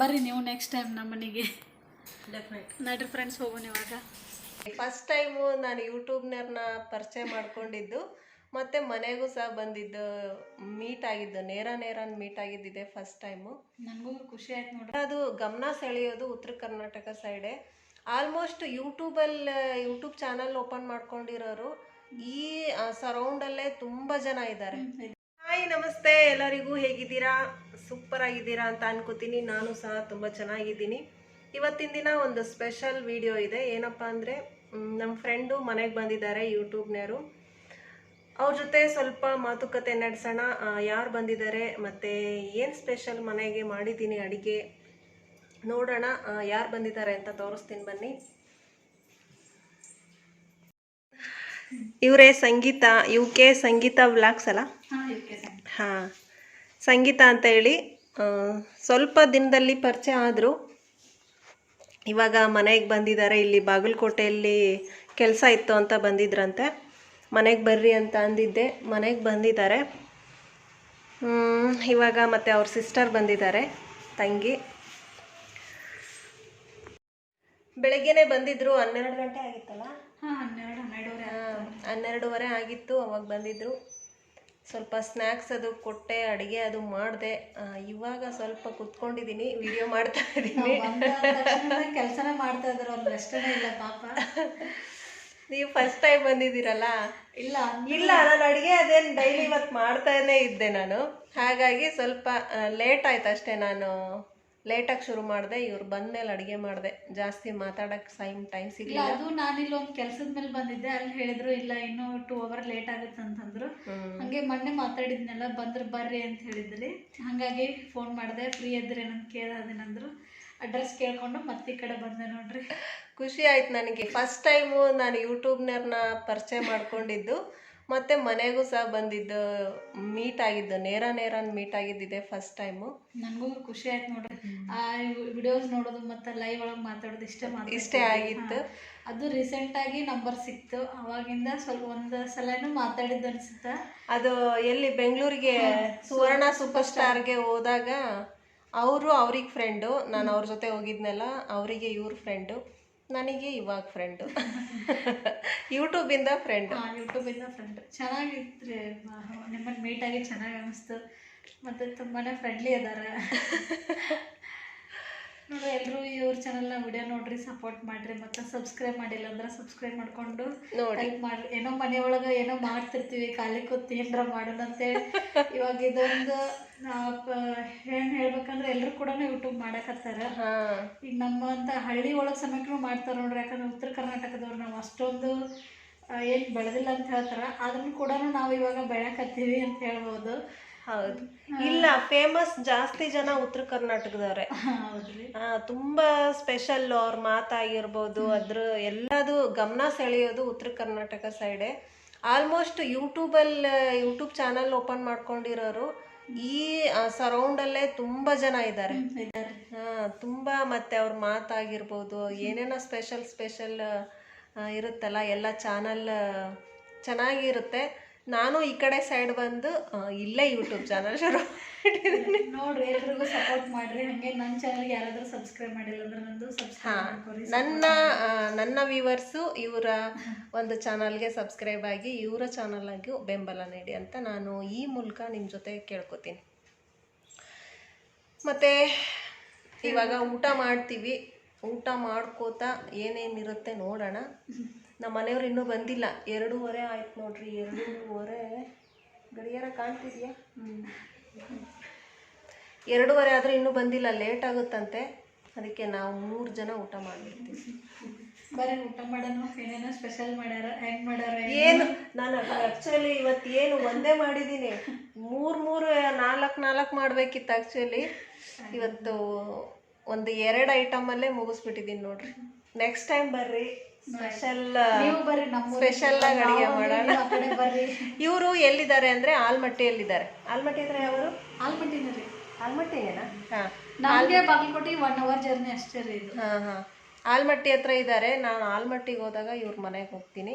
ಬರ್ರಿ ನೀವು next time ನಮ್ಮ ಮನೆಗೆ. ಡೆಫಿನೆಟ್ ನಡ್ರಿ ಫ್ರೆಂಡ್ಸ್ ಹೋಗೋಣ ಇವಾಗ ಫಸ್ಟ್ ಟೈಮು ನಾನು ಯೂಟ್ಯೂಬ್ನವ್ರನ್ನ ಪರಿಚಯ ಮಾಡ್ಕೊಂಡಿದ್ದು. ಮತ್ತೆ ಮನೆಗೂ ಸಹ ಬಂದಿದ್ದು ಮೀಟ್ ಆಗಿದ್ದು ನೇರ ನೇರ ಮೀಟ್ ಆಗಿದ್ದಿದೆ ಫಸ್ಟ್ ಟೈಮು ನನಗೂ ಖುಷಿ ಆಯ್ತು ನೋಡಿ ಅದು ಗಮನ ಸೆಳೆಯೋದು ಉತ್ತರ ಕರ್ನಾಟಕ ಸೈಡೆ ಆಲ್ಮೋಸ್ಟ್ ಯೂಟ್ಯೂಬಲ್ಲಿ ಯೂಟ್ಯೂಬ್ ಚಾನಲ್ ಓಪನ್ ಮಾಡ್ಕೊಂಡಿರೋರು ಈ ಸರೌಂಡಲ್ಲೇ ತುಂಬ ಜನ ಇದ್ದಾರೆ. ಹಾಯ್ ನಮಸ್ತೆ ಎಲ್ಲರಿಗೂ ಹೇಗಿದ್ದೀರಾ? ಸೂಪರ್ ಆಗಿದ್ದೀರಾ ಅಂತ ಅನ್ಕೋತೀನಿ. ನಾನು ಸಹ ತುಂಬ ಚೆನ್ನಾಗಿದ್ದೀನಿ. ಇವತ್ತಿನ ದಿನ ಒಂದು ಸ್ಪೆಷಲ್ ವಿಡಿಯೋ ಇದೆ. ಏನಪ್ಪ ಅಂದರೆ ನಮ್ಮ ಫ್ರೆಂಡು ಮನೆಗೆ ಬಂದಿದ್ದಾರೆ ಯೂಟ್ಯೂಬ್ನವರು. ಅವ್ರ ಜೊತೆ ಸ್ವಲ್ಪ ಮಾತುಕತೆ ನಡೆಸೋಣ. ಯಾರು ಬಂದಿದ್ದಾರೆ ಮತ್ತು ಏನು ಸ್ಪೆಷಲ್ ಮನೆಗೆ ಮಾಡಿದ್ದೀನಿ ಅಡುಗೆ ನೋಡೋಣ. ಯಾರು ಬಂದಿದ್ದಾರೆ ಅಂತ ತೋರಿಸ್ತೀನಿ ಬನ್ನಿ. ಇವರೇ Sangeetha U K Sangeetha vlogs ಅಲ್ಲ? ಹಾಂ. ಸಂಗೀತ ಅಂತ ಹೇಳಿ ಸ್ವಲ್ಪ ದಿನದಲ್ಲಿ ಪರಿಚಯ ಆದರು. ಇವಾಗ ಮನೆಗೆ ಬಂದಿದ್ದಾರೆ ಇಲ್ಲಿ ಬಾಗಲಕೋಟೆಯಲ್ಲಿ ಕೆಲಸ ಇತ್ತು ಅಂತ ಬಂದಿದ್ರಂತೆ. ಮನೆಗೆ ಬರ್ರಿ ಅಂತ ಅಂದಿದ್ದೆ ಮನೆಗೆ ಬಂದಿದ್ದಾರೆ. ಹ್ಮ್, ಇವಾಗ ಮತ್ತೆ ಅವ್ರ ಸಿಸ್ಟರ್ ಬಂದಿದ್ದಾರೆ ತಂಗಿ. ಬೆಳಗ್ಗೆನೆ ಬಂದಿದ್ರು ಹನ್ನೆರಡು ಗಂಟೆ ಆಗಿತ್ತಲ್ಲ? ಹಾಂ ಹನ್ನೆರಡು ಹನ್ನೆರಡೂವರೆ ಆಗಿತ್ತು ಅವಾಗ ಬಂದಿದ್ರು. ಸ್ವಲ್ಪ ಸ್ನ್ಯಾಕ್ಸ್ ಅದು ಕೊಟ್ಟೆ ಅಡುಗೆ ಅದು ಮಾಡಿದೆ. ಇವಾಗ ಸ್ವಲ್ಪ ಕುತ್ಕೊಂಡಿದ್ದೀನಿ ವಿಡಿಯೋ ಮಾಡ್ತಾ ಇದ್ದೀನಿ ಕೆಲಸನೇ ಮಾಡ್ತಾ ಇದ್ರು ಅವ್ರು ರೆಸ್ಟೇ ಇಲ್ಲ ಪಾಪ. ನೀವು ಫಸ್ಟ್ ಟೈಮ್ ಬಂದಿದ್ದೀರಲ್ಲ? ಇಲ್ಲ ಇಲ್ಲ ನಾನು ಅಡುಗೆ ಅದೇನು ಡೈಲಿ ಇವತ್ತು ಮಾಡ್ತಾನೇ ಇದ್ದೆ ನಾನು. ಹಾಗಾಗಿ ಸ್ವಲ್ಪ ಲೇಟ್ ಆಯ್ತು ಅಷ್ಟೇ ನಾನು. ಲೇಟಾಗಿ ಶುರು ಮಾಡಿದೆ ಇವ್ರು ಬಂದ್ಮೇಲೆ ಅಡುಗೆ ಮಾಡಿದೆ. ಜಾಸ್ತಿ ಮಾತಾಡಕ್ಕೆ ಸೈಮ್ ಟೈಮ್ ಇಲ್ಲ ಸಿಗಲಿಲ್ಲ. ಅದು ನಾನಿಲ್ಲ ಒಂದು ಕೆಲಸದ ಮೇಲೆ ಬಂದಿದ್ದೆ. ಅಲ್ಲಿ ಹೇಳಿದ್ರು ಇಲ್ಲ ಇನ್ನೂ ಟೂ ಅವರ್ ಲೇಟ್ ಆಗುತ್ತೆ ಅಂತಂದ್ರು. ಹಂಗೆ ಮೊನ್ನೆ ಮಾತಾಡಿದ್ನೆಲ್ಲ ಬಂದ್ರೆ ಬರ್ರಿ ಅಂತ ಹೇಳಿದ್ರಿ ಹಂಗಾಗಿ ಫೋನ್ ಮಾಡಿದೆ ಫ್ರೀ ಇದ್ರೆ ಏನಂತ ಕೇಳೋದೇನಂದ್ರು ಅಡ್ರೆಸ್ ಕೇಳ್ಕೊಂಡು ಮತ್ತೆ ಈ ಕಡೆ ಬಂದೆ ನೋಡ್ರಿ. ಖುಷಿ ಆಯ್ತು ನನಗೆ. ಫಸ್ಟ್ ಟೈಮು ನಾನು ಯೂಟ್ಯೂಬ್ನರ್ನ ಪರಿಚಯ ಮಾಡ್ಕೊಂಡಿದ್ದು. ಮತ್ತೆ ಮನೆಗೂ ಸಹ ಬಂದಿದ್ದು ಮೀಟ್ ಆಗಿದ್ದು ನೇರ ನೇರ ಮೀಟ್ ಆಗಿದ್ದಿದೆ ಫಸ್ಟ್ ಟೈಮು ನನಗೂ ಖುಷಿ ಆಯ್ತು ನೋಡ್ರಿ ಆ ವಿಡಿಯೋಸ್ ನೋಡೋದು ಮತ್ತೆ ಲೈವ್ ಒಳಗೆ ಮಾತಾಡೋದು ಇಷ್ಟೇ ಮಾತು ಇಷ್ಟೇ ಆಗಿತ್ತು. ಅದು ರೀಸೆಂಟ್ ಆಗಿ ನಂಬರ್ ಸಿಕ್ತು. ಅವಾಗಿಂದ ಸ್ವಲ್ಪ ಒಂದು ಸಲನೂ ಮಾತಾಡಿದ್ದು ಅನಿಸುತ್ತೆ. ಅದು ಎಲ್ಲಿ ಬೆಂಗಳೂರಿಗೆ ಸುವರ್ಣ ಸೂಪರ್ ಸ್ಟಾರ್ಗೆ ಹೋದಾಗ ಅವರು ಅವ್ರಿಗೆ ಫ್ರೆಂಡು ನಾನು ಅವ್ರ ಜೊತೆ ಹೋಗಿದ್ನಲ್ಲ ಅವರಿಗೆ ಇವ್ರ ಫ್ರೆಂಡು ನನಗೆ ಇವಾಗ ಫ್ರೆಂಡು ಯೂಟ್ಯೂಬಿಂದ ಫ್ರೆಂಡ್ ಯೂಟ್ಯೂಬಿಂದ ಫ್ರೆಂಡ್ ಚೆನ್ನಾಗಿತ್ತು ನಿಮ್ಮನ್ನು ಮೀಟಾಗಿ ಚೆನ್ನಾಗಿ ಅನಿಸ್ತು. ಮತ್ತು ತುಂಬಾ ಫ್ರೆಂಡ್ಲಿ ಅದಾರ. ನೋಡ್ರಿ ಎಲ್ಲರೂ ಇವ್ರ ಚಾನಲ್ನ ವಿಡಿಯೋ ನೋಡ್ರಿ ಸಪೋರ್ಟ್ ಮಾಡ್ರಿ ಮತ್ತೆ ಸಬ್ಸ್ಕ್ರೈಬ್ ಮಾಡಿಲ್ಲ ಅಂದ್ರೆ ಸಬ್ಸ್ಕ್ರೈಬ್ ಮಾಡ್ಕೊಂಡು ಹೆಲ್ಪ್ ಮಾಡ್ರಿ ಏನೋ ಮನೆಯೊಳಗೆ ಏನೋ ಮಾಡ್ತಿರ್ತೀವಿ ಖಾಲಿ ಕೂತ್ ಏನರ ಮಾಡೋಣ ಅಂತೇಳಿ. ಇವಾಗ ಇದೊಂದು ಏನು ಹೇಳ್ಬೇಕಂದ್ರೆ ಎಲ್ಲರೂ ಕೂಡ ಯೂಟ್ಯೂಬ್ ಮಾಡಕತ್ತಾರ. ಈಗ ನಮ್ಮ ಅಂತ ಹಳ್ಳಿ ಒಳಗ್ ಸಮಯಕ್ಕೂ ಮಾಡ್ತಾರ ನೋಡ್ರಿ ಯಾಕಂದ್ರೆ ಉತ್ತರ ಕರ್ನಾಟಕದವ್ರು ನಾವು ಅಷ್ಟೊಂದು ಏನು ಬೆಳೆದಿಲ್ಲ ಅಂತ ಹೇಳ್ತಾರ. ಆದ್ರೂ ಕೂಡ ನಾವು ಇವಾಗ ಬೆಳಕತ್ತೀವಿ ಅಂತ ಹೇಳ್ಬೋದು. ಹೌದು. ಇಲ್ಲ ಫೇಮಸ್ ಜಾಸ್ತಿ ಜನ ಉತ್ತರ ಕರ್ನಾಟಕದವ್ರೆ. ತುಂಬಾ ಸ್ಪೆಷಲ್ ಅವ್ರ ಮಾತಾಗಿರ್ಬೋದು ಅದ್ರ ಎಲ್ಲದು ಗಮನ ಸೆಳೆಯೋದು ಉತ್ತರ ಕರ್ನಾಟಕ ಸೈಡೆ ಆಲ್ಮೋಸ್ಟ್ ಯೂಟ್ಯೂಬಲ್ಲಿ ಯೂಟ್ಯೂಬ್ ಚಾನಲ್ ಓಪನ್ ಮಾಡ್ಕೊಂಡಿರೋರು ಈ ಸರೌಂಡಲ್ಲೇ ತುಂಬಾ ಜನ ಇದ್ದಾರೆ. ಇದಾರೆ ತುಂಬ ಮತ್ತೆ ಅವ್ರ ಮಾತಾಗಿರ್ಬೋದು ಏನೇನೋ ಸ್ಪೆಷಲ್ ಸ್ಪೆಷಲ್ ಇರುತ್ತಲ್ಲ ಎಲ್ಲ ಚಾನಲ್ ಚೆನ್ನಾಗಿರುತ್ತೆ. ನಾನು ಈ ಕಡೆ ಸೈಡ್ ಬಂದು ಇಲ್ಲೇ ಯೂಟ್ಯೂಬ್ ಚಾನಲ್ ಶುರು ಮಾಡಿದ್ದೀನಿ. ನೋಡ್ರಿ ಎಲ್ರಿಗೂ ಸಪೋರ್ಟ್ ಮಾಡ್ರಿ. ಹಂಗೆ ನನ್ನ ಚಾನಲ್ಗೆ ಯಾರಾದರೂ ಸಬ್ಸ್ಕ್ರೈಬ್ ಮಾಡಿಲ್ಲ ಅಂದ್ರೆ ನಂದು ಸಬ್ಸ್ಕ್ರೈಬ್ ನನ್ನ ನನ್ನ ವ್ಯೂವರ್ಸು ಇವರ ಒಂದು ಚಾನಲ್ಗೆ ಸಬ್ಸ್ಕ್ರೈಬ್ ಆಗಿ ಇವರ ಚಾನಲ್ಗೂ ಬೆಂಬಲ ನೀಡಿ ಅಂತ ನಾನು ಈ ಮೂಲಕ ನಿಮ್ಮ ಜೊತೆ ಕೇಳ್ಕೊತೀನಿ. ಮತ್ತು ಇವಾಗ ಊಟ ಮಾಡ್ತೀವಿ. ಊಟ ಮಾಡ್ಕೋತಾ ಏನೇನಿರುತ್ತೆ ನೋಡೋಣ. ನಮ್ಮ ಮನೆಯವ್ರು ಇನ್ನೂ ಬಂದಿಲ್ಲ. ಎರಡೂವರೆ ಆಯ್ತು ನೋಡ್ರಿ ಎರಡೂವರೆ ಗಡಿಯಾರ ಕಾಣ್ತಿದ್ಯಾ? ಎರಡೂವರೆ ಆದರೂ ಇನ್ನೂ ಬಂದಿಲ್ಲ ಲೇಟ್ ಆಗುತ್ತಂತೆ. ಅದಕ್ಕೆ ನಾವು ಮೂರು ಜನ ಊಟ ಮಾಡಿರ್ತೀವಿ ಬರೀ ಊಟ ಮಾಡೋಣ ಏನೇನೋ ಸ್ಪೆಷಲ್ ಮಾಡ್ಯಾರ ಹೆಂಗ್ ಮಾಡ್ಯಾರ ಏನು? ನಾನು ಆ್ಯಕ್ಚುಲಿ ಇವತ್ತು ಏನು ಒಂದೇ ಮಾಡಿದ್ದೀನಿ ಮೂರು ಮೂರು ನಾಲ್ಕು ನಾಲ್ಕು ಮಾಡಬೇಕಿತ್ತು ಆ್ಯಕ್ಚುಲಿ ಇವತ್ತು ಒಂದು ಎರಡು ಐಟಮಲ್ಲೇ ಮುಗಿಸ್ಬಿಟ್ಟಿದ್ದೀನಿ ನೋಡ್ರಿ. ನೆಕ್ಸ್ಟ್ ಟೈಮ್ ಬರ್ರಿ. ಸ್ಪೆಷಲ್ ನೀವು ಬರ್ರಿ ನಮ್ಮ ಸ್ಪೆಷಲ್ ಆಗಿ ಅಡುಗೆ ಮಾಡೋಣ. ಇವರು ಎಲ್ಲಿದ್ದಾರೆ ಅಂದ್ರೆ ಆಲ್ಮಟ್ಟಿಯಲ್ಲಿದ್ದಾರೆ ಆಲ್ಮಟ್ಟಿ ಹತ್ರ ಯಾವರು? ಆಲ್ಮಟ್ಟಿನ ರೀ. ಆಲ್ಮಟ್ಟಿನೇನಾ ಹಾಂ. ನಮಗೆ ಬಾಗಲಕೋಟೆ ಒನ್ ಅವರ್ ಜರ್ನಿ ಅಷ್ಟೇ ರೀ ಇದು. ಹಾ ಹಾಂ. ಆಲ್ಮಟ್ಟಿ ಹತ್ರ ಇದ್ದಾರೆ. ನಾನು ಆಲ್ಮಟ್ಟಿಗೆ ಹೋದಾಗ ಇವ್ರ ಮನೆಗೆ ಹೋಗ್ತೀನಿ.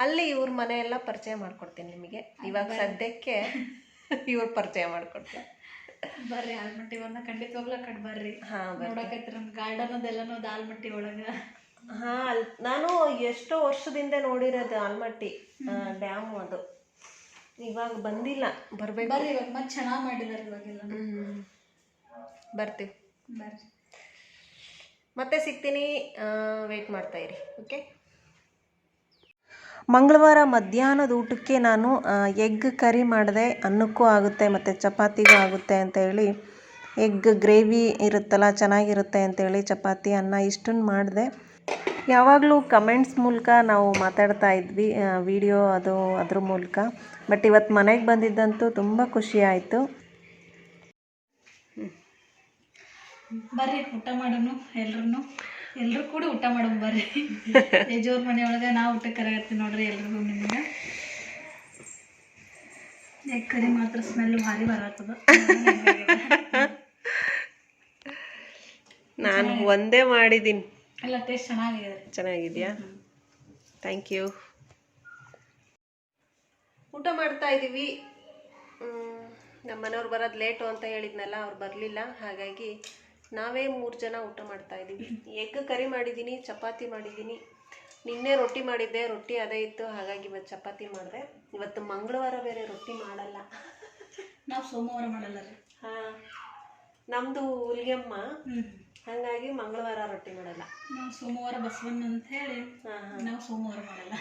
ಅಲ್ಲಿ ಇವ್ರ ಮನೆಯೆಲ್ಲ ಪರಿಚಯ ಮಾಡ್ಕೊಡ್ತೀನಿ ನಿಮಗೆ. ಇವಾಗ ಸದ್ಯಕ್ಕೆ ಇವ್ರ ಪರಿಚಯ ಮಾಡ್ಕೊಡ್ತೀನಿ ಬರ್ರಿ ಆಲ್ಮಟ್ಟಿ ಒಂದ ಖಂಡಿತವಾಗ್ಲೂ ಕಟ್ ಬರ್ರಿ. ಹಾ ನೋಡಕೈತ್ರಿ ಗಾರ್ಡನ್ ಅದೆಲ್ಲ ಆಲ್ಮಟ್ಟಿ ಒಳಗ. ಹಾ ಅಲ್ ನಾನು ಎಷ್ಟೋ ವರ್ಷದಿಂದ ನೋಡಿರೋದು ಆಲ್ಮಟ್ಟಿ ಡ್ಯಾಮ್ ಅದು. ಇವಾಗ ಬಂದಿಲ್ಲ ಬರ್ಬೇಕು. ಬರ್ರಿ ಇವಾಗ ಮತ್ತೆ ಚೆನ್ನಾಗಿ ಮಾಡಿದಾರೆ ಇವಾಗೆಲ್ಲ. ಹ್ಮ್. ಬರ್ತೀವಿ. ಬರ್ರಿ. ಮತ್ತೆ ಸಿಗ್ತೀನಿ ವೇಟ್ ಮಾಡ್ತಾ ಇರಿ ಓಕೆ ಮಂಗಳವಾರ ಮಧ್ಯಾಹ್ನದ ಊಟಕ್ಕೆ ನಾನು ಎಗ್ ಕರಿ ಮಾಡಿದೆ. ಅನ್ನಕ್ಕೂ ಆಗುತ್ತೆ ಮತ್ತು ಚಪಾತಿಗೂ ಆಗುತ್ತೆ ಅಂತ ಹೇಳಿ ಎಗ್ ಗ್ರೇವಿ ಇರುತ್ತಲ್ಲ ಚೆನ್ನಾಗಿರುತ್ತೆ ಅಂತೇಳಿ ಚಪಾತಿ ಅನ್ನ ಇಷ್ಟನ್ನು ಮಾಡಿದೆ. ಯಾವಾಗಲೂ ಕಮೆಂಟ್ಸ್ ಮೂಲಕ ನಾವು ಮಾತಾಡ್ತಾ ಇದ್ವಿ ವಿಡಿಯೋ ಅದು ಅದ್ರ ಮೂಲಕ. ಬಟ್ ಇವತ್ತು ಮನೆಗೆ ಬಂದಿದ್ದಂತೂ ತುಂಬ ಖುಷಿ ಆಯಿತು. ಬರ್ರಿ ಊಟ ಮಾಡೋನು ಎಲ್ರು ಎಲ್ರು ಕೂಡ ಊಟ ಮಾಡೋಣ ಬರ್ರಿ. ಯಜೋರ್ ಮನೆಯೊಳಗೆ ನಾವು ಊಟಕ್ಕೆ ಊಟ ಕರಗತ್ತೆ ನೋಡ್ರಿ ಎಲ್ರಿಗೂ ನಿಮ್ಗೆ. ಕರಿ ಮಾತ್ರ ಸ್ಮೆಲ್ ಭಾರಿ ಬರತ್ತದ. ನಾನು ಒಂದೇ ಮಾಡಿದ್ದೀನಿ. ಎಲ್ಲ ಟೇಸ್ಟ್ ಚೆನ್ನಾಗಿದೆ ಚೆನ್ನಾಗಿದೆಯಾ? ಥ್ಯಾಂಕ್ ಯು ಊಟ ಮಾಡ್ತಾ ಇದ್ದೀವಿ ನಮ್ಮ ಮನೆಯವ್ರು ಬರೋದು ಲೇಟು ಅಂತ ಹೇಳಿದ್ನಲ್ಲ ಅವ್ರು ಬರಲಿಲ್ಲ. ಹಾಗಾಗಿ ನಾವೇ ಮೂರು ಜನ ಊಟ ಮಾಡ್ತಾ ಇದ್ದೀವಿ ಎಗ್ ಕರಿ ಮಾಡಿದ್ದೀನಿ ಚಪಾತಿ ಮಾಡಿದ್ದೀನಿ ನಿನ್ನೆ ರೊಟ್ಟಿ ಮಾಡಿದ್ದೆ ರೊಟ್ಟಿ ಅದೇ ಇತ್ತು. ಹಾಗಾಗಿ ಇವತ್ತು ಚಪಾತಿ ಮಾಡಿದೆ. ಇವತ್ತು ಮಂಗಳವಾರ ಬೇರೆ ರೊಟ್ಟಿ ಮಾಡಲ್ಲ. ನಾವು ಸೋಮವಾರ ಮಾಡಲ್ಲ ರೀ. ಹಾಂ ನಮ್ಮದು ಹುಲ್ಗೆಮ್ಮ ಹಂಗಾಗಿ ಮಂಗಳವಾರ ರೊಟ್ಟಿ ಮಾಡಲ್ಲ. ನಾವು ಸೋಮವಾರ ಬಸವಣ್ಣ ಅಂತ ಹೇಳಿ ನಾವು ಸೋಮವಾರ ಮಾಡಲ್ಲ.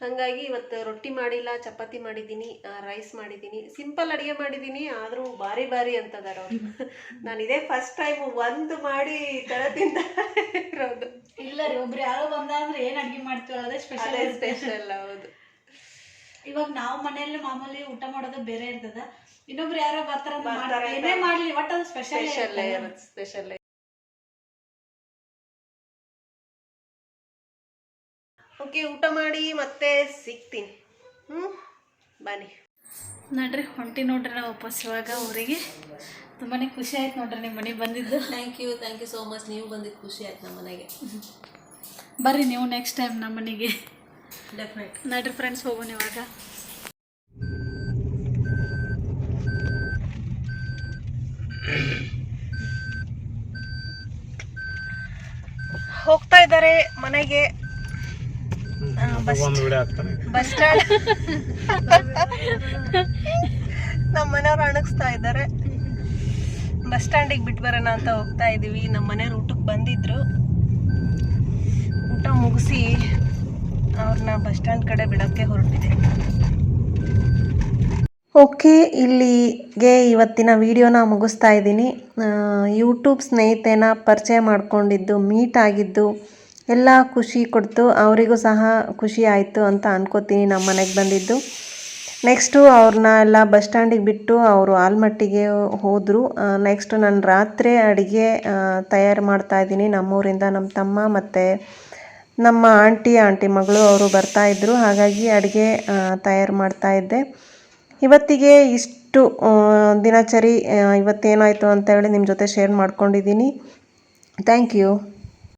ಹಂಗಾಗಿ ಇವತ್ತು ರೊಟ್ಟಿ ಮಾಡಿಲ್ಲ ಚಪಾತಿ ಮಾಡಿದ್ದೀನಿ ರೈಸ್ ಮಾಡಿದ್ದೀನಿ. ಸಿಂಪಲ್ ಅಡುಗೆ ಮಾಡಿದ್ದೀನಿ ಆದರೂ ಭಾರಿ ಭಾರಿ ಅಂತದಾರ ಅವ್ರು. ನಾನು ಇದೇ ಫಸ್ಟ್ ಟೈಮ್ ಒಂದು ಮಾಡಿ ತರ ಥರ ತಿಂತ ಇರೋದು. ಇಲ್ಲ ರೀ ಒಬ್ರು ಯಾರೋ ಬಂದ ಅಂದ್ರೆ ಏನ್ ಅಡುಗೆ ಮಾಡ್ತೀವಿ ಅದೇ ಸ್ಪೆಷಲ್ ಸ್ಪೆಷಲ್ ಹೌದು. ಇವಾಗ ನಾವು ಮನೆಯಲ್ಲಿ ಮಾಮೂಲಿ ಊಟ ಮಾಡೋದು ಬೇರೆ ಇರ್ತದ. ಇನ್ನೊಬ್ರು ಯಾರೋ ಬರ್ತಾರ. ಏನೇ ಮಾಡ್ಲಿ ಒಟ್ಟು ಅದು ಸ್ಪೆಷಲ್ ಸ್ಪೆಷಲ್ ಓಕೆ ಊಟ ಮಾಡಿ ಮತ್ತೆ ಸಿಗ್ತೀನಿ. ಹ್ಞೂ ಬನ್ನಿ. ನೋಡ್ರಿ ಹೊಂಟಿ ನೋಡ್ರಿ ನಾವು ವಾಪಸ್ ಇವಾಗ ಊರಿಗೆ. ತುಂಬಾನೇ ಖುಷಿ ಆಯ್ತು ನೋಡ್ರಿ ನಿಮ್ಮ ಮನೆಗೆ ಬಂದಿದ್ದು. Thank you thank you so much ನೀವು ಬಂದಿದ್ದು ಖುಷಿ ಆಯ್ತು ನಮ್ಮ ಮನೆಗೆ. ಬರ್ರಿ ನೀವು ನೆಕ್ಸ್ಟ್ ಟೈಮ್ ನಮ್ಮ ಮನೆಗೆ. ನೋಡ್ರಿ ಫ್ರೆಂಡ್ಸ್ ಹೋಗೋಣ ಇವಾಗ. ಹೋಗ್ತಾ ಇದ್ದಾರೆ ಮನೆಗೆ. ಬಸ್ ಸ್ಟ್ಯಾಂಡ್ ನಮ್ಮ ಮನೆಯವ್ರು ಅಣಗಿಸ್ತಾ ಇದ್ದಾರೆ. ಬಸ್ ಸ್ಟ್ಯಾಂಡಿಗೆ ಬಿಟ್ಟು ಬರೋಣ ಅಂತ ಹೋಗ್ತಾ ಇದ್ದೀವಿ ನಮ್ಮ ಮನೆಯವ್ರು ಊಟಕ್ಕೆ ಬಂದಿದ್ರು. ಊಟ ಮುಗಿಸಿ ಅವ್ರನ್ನ ಬಸ್ ಸ್ಟ್ಯಾಂಡ್ ಕಡೆ ಬಿಡೋಕ್ಕೆ ಹೊರಟಿದೆ. ಓಕೆ, ಇಲ್ಲಿಗೆ ಇವತ್ತಿನ ವಿಡಿಯೋನ ಮುಗಿಸ್ತಾ ಇದ್ದೀನಿ. ಯೂಟ್ಯೂಬ್ ಸ್ನೇಹಿತೆನ ಪರಿಚಯ ಮಾಡಿಕೊಂಡಿದ್ದು ಮೀಟ್ ಆಗಿದ್ದು, ಎಲ್ಲ ಖುಷಿ ಕೊಡ್ತು, ಅವರಿಗೂ ಸಹ ಖುಷಿ ಆಯಿತು ಅಂತ ಅನ್ಕೋತೀನಿ ನಮ್ಮ ಮನೆಗೆ ಬಂದಿದ್ದು. ನೆಕ್ಸ್ಟು ಅವ್ರನ್ನ ಎಲ್ಲ ಬಸ್ ಸ್ಟ್ಯಾಂಡಿಗೆ ಬಿಟ್ಟು ಅವರು ಆಲ್ಮಟ್ಟಿಗೆ ಹೋದರು. ನೆಕ್ಸ್ಟ್ ನಾನು ರಾತ್ರಿ ಅಡುಗೆ ತಯಾರು ಮಾಡ್ತಾಯಿದ್ದೀನಿ ನಮ್ಮೂರಿಂದ ನಮ್ಮ ತಮ್ಮ ಮತ್ತು ನಮ್ಮ ಆಂಟಿ ಆಂಟಿ ಮಗಳು ಅವರು ಬರ್ತಾ ಇದ್ದರು ಹಾಗಾಗಿ ಅಡುಗೆ ತಯಾರು ಮಾಡ್ತಾ ಇದ್ದೆ. ಇವತ್ತಿಗೆ ಇಷ್ಟು ದಿನಚರಿ ಇವತ್ತೇನಾಯಿತು ಅಂತ ಹೇಳಿ ನಿಮ್ಮ ಜೊತೆ ಶೇರ್ ಮಾಡ್ಕೊಂಡಿದ್ದೀನಿ. Thank you